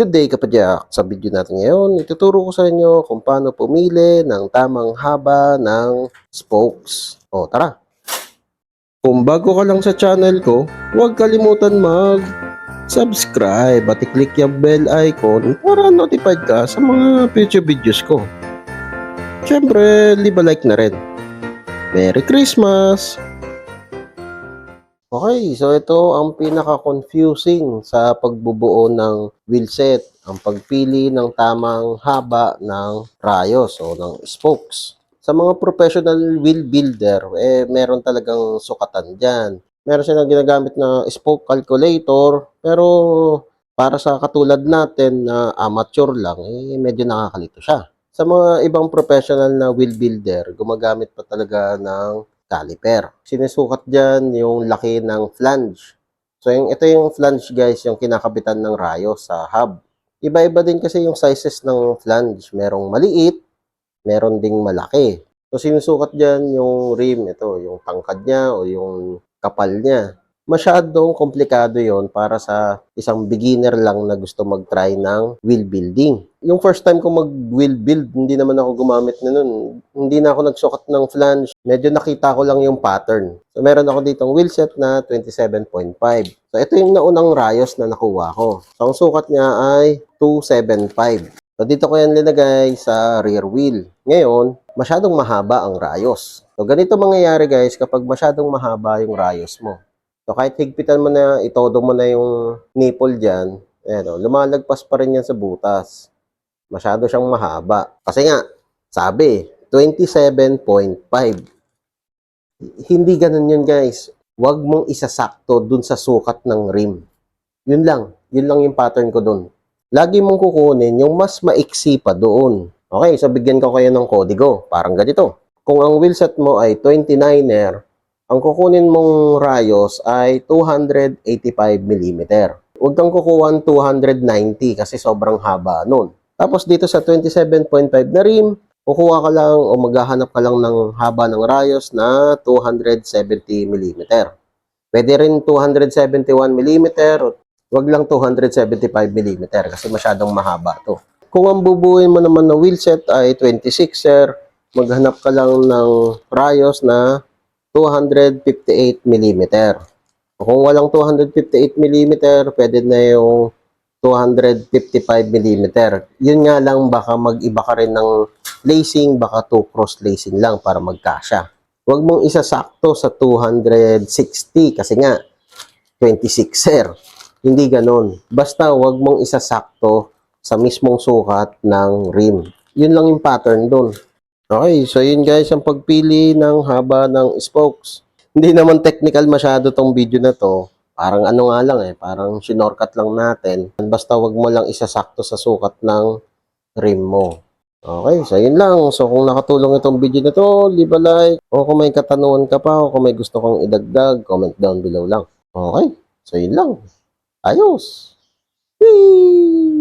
Good day kapadyak! Sa video natin ngayon, ituturo ko sa inyo kung paano pumili ng tamang haba ng spokes. O tara! Kung bago ka lang sa channel ko, huwag kalimutan mag subscribe at i-click yung bell icon para notified ka sa mga future videos ko. Siyempre, leave a like na rin. Merry Christmas! Okay, so ito ang pinaka-confusing sa pagbubuo ng wheelset, ang pagpili ng tamang haba ng rayos o ng spokes. Sa mga professional wheel builder, eh meron talagang sukatan dyan. Meron silang ginagamit na spoke calculator, pero para sa katulad natin na amateur lang, eh medyo nakakalito siya. Sa mga ibang professional na wheel builder, gumagamit pa talaga ng caliper. Sinusukat dyan yung laki ng flange. So, yung, ito yung flange guys, yung kinakabitan ng rayo sa hub. Iba-iba din kasi yung sizes ng flange. Merong maliit, meron ding malaki. So, sinusukat dyan yung rim, ito, yung tangkad niya o yung kapal niya. Masyadong komplikado yon para sa isang beginner lang na gusto mag-try ng wheel building. Yung first time ko mag-wheel build, hindi naman ako gumamit na nun. Hindi na ako nagsukat ng flange. Medyo nakita ko lang yung pattern. So, meron ako ditong wheel set na 27.5. So, ito yung naunang rayos na nakuha ko. So, ang sukat niya ay 275. So, dito ko yan linagay sa rear wheel. Ngayon, masyadong mahaba ang rayos. So, ganito mangyayari guys kapag masyadong mahaba yung rayos mo. So, kahit higpitan mo na, itodo mo na yung nipple dyan, ayan, o, lumalagpas pa rin yan sa butas. Masyado siyang mahaba. Kasi nga, sabi, 27.5. Hindi ganun yun guys. Huwag mong isasakto dun sa sukat ng rim. Yun lang. Yun lang yung pattern ko dun. Lagi mong kukunin yung mas maiksi pa doon. Okay, so ko kayo ng kodigo. Parang ganito. Kung ang wheelset mo ay 29er, ang kukunin mong rayos ay 285 mm. Huwag kang kukuha ng 290 kasi sobrang haba nun. Tapos dito sa 27.5 na rim, kukuha ka lang o maghahanap ka lang ng haba ng rayos na 270 mm. Pwede rin 271 mm, wag lang 275 mm kasi masyadong mahaba to. Kung ang bubuin mo naman na wheelset ay 26er, maghanap ka lang ng rayos na 258 mm. Kung walang 258 mm, pwede na yung 255 mm. Yun nga lang baka mag-iba ka rin ng lacing, baka two cross lacing lang para magkasya. Huwag mong isasakto sa 260 kasi nga 26er. Hindi ganon. Basta huwag mong isasakto sa mismong sukat ng rim. Yun lang yung pattern doon. Okay, so yun guys ang pagpili ng haba ng spokes. Hindi naman technical masyado tong video na to. Parang ano nga lang eh, parang sinorkat lang natin. Basta wag mo lang isasakto sa sukat ng rim mo. Okay, so yun lang. So kung nakatulong itong video na to, leave a like. O kung may katanungan ka pa o kung may gusto kong idagdag, comment down below lang. Okay, so yun lang. Ayos! Whee!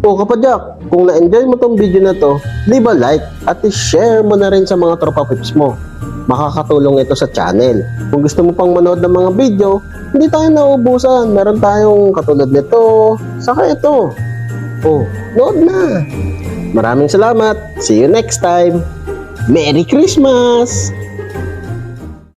O kapadyak, kung na-enjoy mo tong video na to, leave a like at i-share mo na rin sa mga tropa pips mo. Makakatulong ito sa channel. Kung gusto mo pang manood ng mga video, hindi tayo nauubusan. Meron tayong katulad nito, saka ito. Oh, nood na. Maraming salamat. See you next time. Merry Christmas!